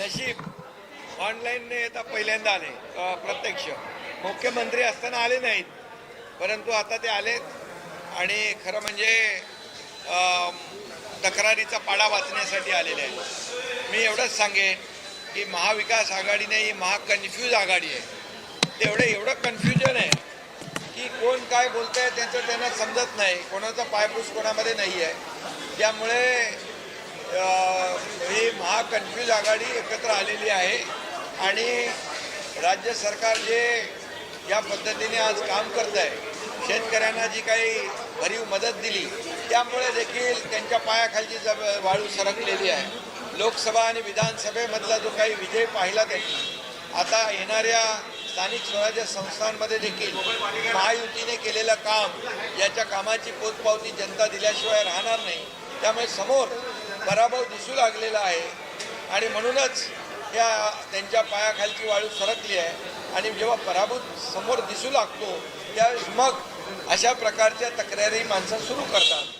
नशीब. ऑनलाईनने आता पहिल्यांदा आले. प्रत्यक्ष. मुख्यमंत्री असताना आले नाहीत. परंतु आता ते आलेत. आणि खरं म्हणजे तक्रारीचा पाडा वाचण्यासाठी आलेले आहेत. मी एवढंच सांगेन की महाविकास आघाडी नाही ही महाकन्फ्यूज आघाडी आहे. तेवढे एवढं कन्फ्युजन आहे की कोण काय बोलत आहे त्यांचं त्यांना समजत नाही. कोणाचा पायपूस कोणामध्ये नाही आहे त्यामुळे कन्फ्यूज आघाडी एकत्र आलेली आहे आणि राज्य सरकार जे या पद्धतीने आज काम करत आहे शेतकऱ्यांना जी काही भरीव मदत दिली त्यामुळे देखील त्यांच्या पायाखालची जब वाळू सरकलेली आहे. लोकसभा आणि विधानसभेमधला जो काही विजय पाहिला त्यांनी आता येणाऱ्या स्थानिक स्वराज्य संस्थांमध्ये देखील महायुतीने केलेलं काम याच्या कामाची पोचपावती जनता दिल्याशिवाय राहणार नाही. त्यामुळे समोर पराभव दिसू लागलेला आहे. आणि म्हणूनच या त्यांच्या पायाखालची वाळू सरकली आहे. आणि जेव्हा पराभूत समोर दिसू लागतो त्या मग अशा प्रकारच्या तक्रारी माणसं सुरू करतात.